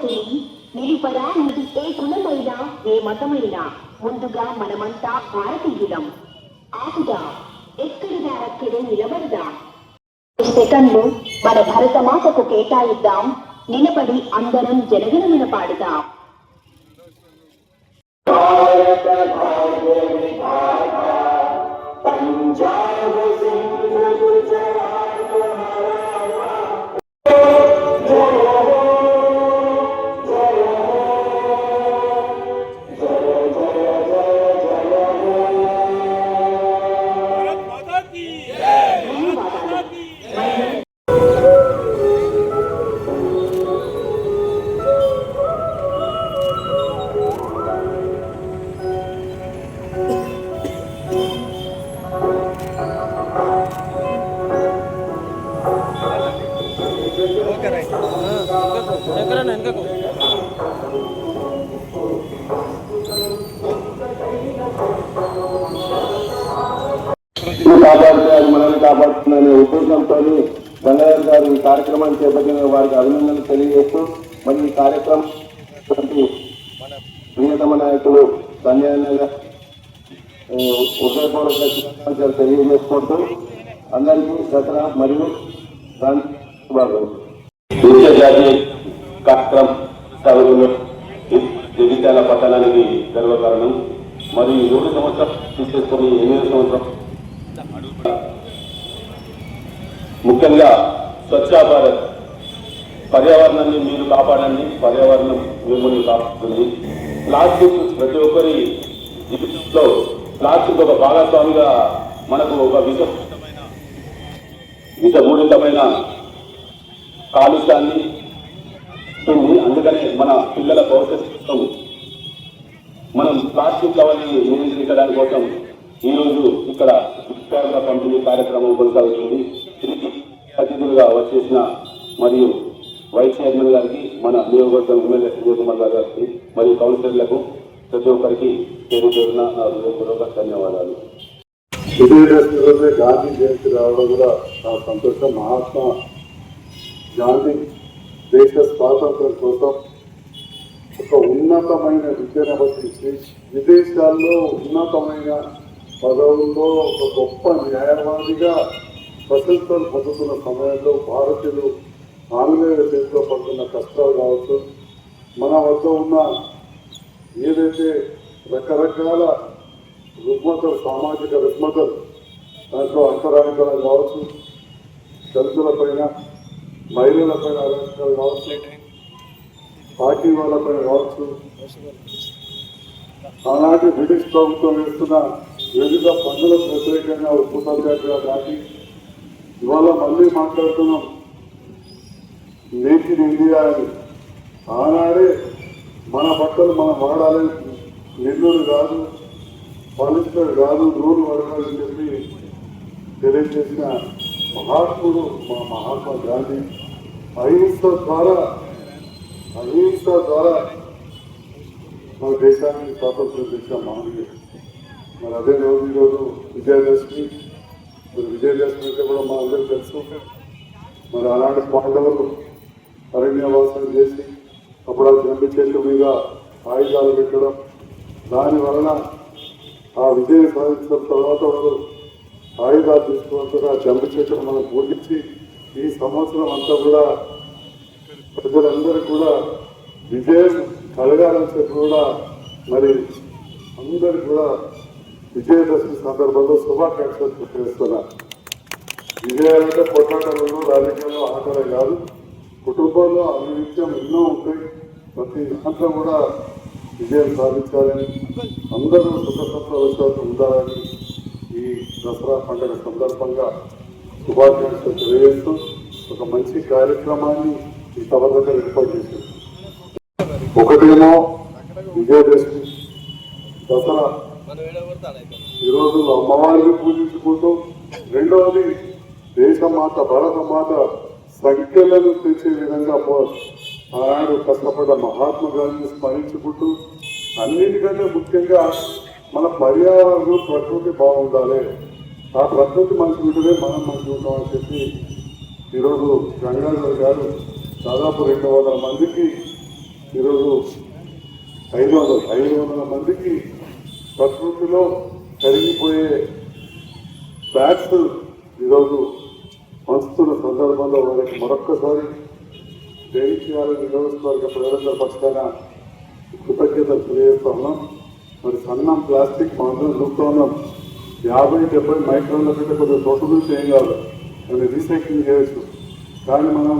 భూమి భారతుని నిలుపరా నీది ఏ కులమైనా ఏ మతమైనా ముందుగా మనమంతా భారతీయులం. ఆకుదా ఎక్కడిదా అక్కడే నిలబడదా? సెకండ్లు మన భరతమాతకు కేటాయిద్దాం నిలబడి అందరం జనగణమన పాడుదాం. కాపాడితే అది మనల్ని కాపాడుతుందనే ఉద్దేశంతో గంగాధర్ గారు ఈ కార్యక్రమాన్ని చేపట్టిన వారికి అభినందనలు తెలియజేస్తూ మరి ఈ కార్యక్రమం ప్రియతమ నాయకులు సంజయ్ తెలియజేసుకుంటూ అందరికీ దసరా మరియు శుభాకాంక్షలు. కార్యక్రమం సభలో జగిత్యాల పట్టణానికి గర్వకారణం మరియు ఏడు సంవత్సరం తీసేసుకొని ఎనిమిది సంవత్సరం. ముఖ్యంగా స్వచ్ఛ భారత్. పర్యావరణాన్ని మీరు కాపాడండి పర్యావరణం మిమ్మల్ని కాపాడుతుంది. ప్లాస్టిక్ ప్రతి ఒక్కరి జీవితంలో ప్లాస్టిక్ ఒక భాగస్వామిగా మనకు ఒక విష విషమూరితమైన కాలుష్యాన్ని మన పిల్లల భవిష్యత్తు మనం ప్లాస్టిక్ కవర్ని నియంత్రించడానికి కోసం ఈ రోజు ఇక్కడ పుస్తకాల పంపిణీ కార్యక్రమం కొనసాగుతుంది. అతిథులుగా వచ్చేసిన మరియు వైస్ చైర్మన్ గారికి మన నియోజకవర్గం ఎమ్మెల్యే సంజయ్ కుమార్ గారికి మరియు కౌన్సిలర్లకు ప్రతి ఒక్కరికి పేరు పేరున నా హృదయపూర్వక ధన్యవాదాలు. గాంధీ జయంతి రావడం కూడా చాలా సంతోషం. మహాత్మా గాంధీ దేశ స్వాతంత్రం కోసం ఒక ఉన్నతమైన విద్యను అభ్యసించి విదేశాల్లో ఉన్నతమైన పదవుల్లో ఒక గొప్ప న్యాయవాదిగా ప్రశంసలు పొందుతున్న సమయంలో భారతీయులు ఆంగ్లేయుల చేతిలో పడుతున్న కష్టాలు కావచ్చు మన వద్ద ఉన్న ఏదైతే రకరకాల రుగ్మతలు సామాజిక రుగ్మతలు దాంట్లో అంతరానికలు కావచ్చు దళితులపైన మహిళలపైన అరాచకాలు కావచ్చు పార్టీ వాళ్ళపైన కావచ్చు ఆనాటి బ్రిటిష్ ప్రభుత్వం వేస్తున్న వివిధ పనులకు వ్యతిరేకంగా ఉప్పు కానీ దాటి ఇవాళ మళ్ళీ మాట్లాడుతున్నాం. మేక్ ఇన్ ఇండియా అని. ఆనాడే మన బట్టలు మనం వాడాలి. నెల్లూరు కాదు పాలిస్టర్ కాదు నూరు వరకాలని చెప్పి తెలియజేసిన మహాత్ముడు మా మహాత్మా గాంధీ. అహింస ద్వారా అహింస ద్వారా మన దేశాన్ని స్వాతంత్రం తెచ్చిన మహనీయుడు. మరి అదే రోజు ఈరోజు విజయదశమి. మరి విజయదశమి అంటే కూడా మా అందరూ తెలుసు మరి అలాంటి పాండవులు అరణ్యవాసం చేసి అప్పుడు ఆ జంబి చెట్టు మీద ఆయుధాలు పెట్టడం. దాని వలన ఆ విజయం సాధించిన తర్వాత వాళ్ళు ఆయుధాలు తీసుకున్నట్టుగా జంబి చెట్టును మనం పూజించి ఈ సంవత్సరం అంతా కూడా ప్రజలందరూ కూడా విజయం కలగాలని చెప్పి కూడా మరి అందరు కూడా విజయదశమి సందర్భంలో శుభాకాంక్షలు చేస్తున్నారు విజయాలంటే కొట్లాటలలో రాజకీయాల్లో ఆటలే కాదు. కుటుంబంలో అభివృత్యం ఎన్నో ఉంటాయి. ప్రతి దాంట్లో కూడా విజయం సాధించాలని అందరూ సుఖ సంతోషాలు ఉండాలని ఈ దసరా పండుగ సందర్భంగా శుభాకాంక్షలు తెలియజేస్తూ ఒక మంచి కార్యక్రమాన్ని ఈ సభ దగ్గర ఏర్పాటు చేశారు ఒకటేమో విజయదశమి దసరా. ఈరోజు అమ్మవారిని పూజించుకుంటూ రెండవది దేశమాత భారతమాత సంఖ్యలను తెచ్చే విధంగా పో- ఆనాడు కష్టపడ్డ మహాత్మా గాంధీని స్మరించుకుంటూ అన్నిటికంటే ముఖ్యంగా మన పర్యావరణం ప్రకృతి బాగుండాలి. ఆ ప్రకృతి మంచి ఉంటేనే మనం మంచిగా ఉంటామని చెప్పి ఈరోజు గంగాధర్ గారు దాదాపు రెండు వందల మందికి ఈరోజు ఐదు వందలు ఐదు వందల మందికి ప్రకృతిలో కరిగిపోయే బ్యాగ్స్ ఈరోజు పంచుతున్న సందర్భంలో వారికి మరొక్కసారి జయించాలని నియోజకవర్గ ప్రజలందరి పక్షాన కృతజ్ఞతలు తెలియజేస్తా ఉన్నాం. మరి సన్నం ప్లాస్టిక్ మాత్రం చూస్తూ ఉన్నాం. యాభై డెబ్బై మైక్రోన్ల కంటే కొద్దిగా తోటలు నుంచి ఏం కాదు దాన్ని రీసైక్లింగ్ చేయొచ్చు. కానీ మనం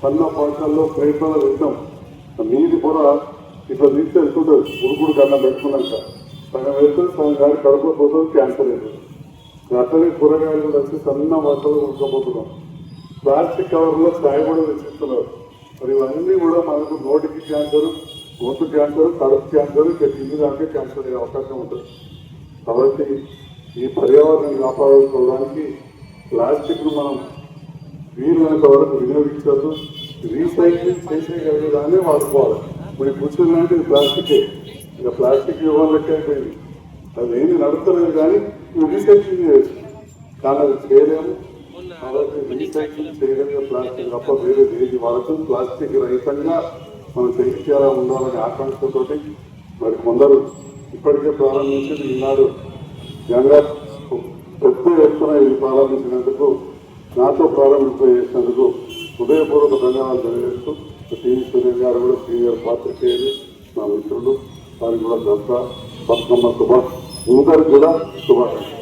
సన్న పాఠశాలలో ప్రయత్నాలు వెళ్తాం నీటి పొర ఇట్లా తీస్తే వెళ్తుంటుంది ఉడుకుడు కన్నా పెట్టుకున్నాక సగం వేస్తే సగం గారి కడుపులో పోతుంది క్యాన్సర్ అవుతుంది అట్లనే కూరగాయలు కూడా వచ్చి సన్న వాటలు ఉడకపోతున్నాం ప్లాస్టిక్ కవర్లో స్థాయి కూడా తెచ్చిస్తున్నారు. మరి ఇవన్నీ కూడా మనకు నోటికి క్యాన్సర్ గొంతు క్యాన్సర్ కడుపు క్యాన్సర్ ఇక తిండి దానికి క్యాన్సర్ అయ్యే అవకాశం ఉంటుంది. కాబట్టి ఈ పర్యావరణం కాపాడుకోవడానికి ప్లాస్టిక్ను మనం వీలైనంత వరకు వినియోగించదు రీసైక్లింగ్ చేసేయగలిగేదాన్ని వాడుకోవాలి. ఇప్పుడు కూర్చున్నది ప్లాస్టికే. ఇక ప్లాస్టిక్ ఇవ్వడం లెక్క అయిపోయింది. అది ఏమి నడుపుతలేదు కానీ రీసైకిల్ రీసైక్లింగ్ చేయొచ్చు. కానీ అది చేయలేము. కాబట్టి రీసైక్లింగ్ చేయగలిగే ప్లాస్టిక్ తప్ప వేరే దేని వరకు ప్లాస్టిక్ రహితంగా మనం జగిత్యాల ఉండాలనే ఆకాంక్షతోటి మరి కొందరు ఇప్పటికే ప్రారంభించి ఈనాడు. గంగా పెద్ద ఎత్తున ఇది ప్రారంభించినందుకు నాతో ప్రారంభింప చేసినందుకు హృదయపూర్వక ధన్యవాదాలు తెలియజేస్తూ టీవీ సూర్య గారు కూడా సీనియర్ పాత్రికేయులు నా మిత్రులు వారికి కూడా దసరా బతుకమ్మ శుభ అందరికి కూడా శుభాకాంక్షలు.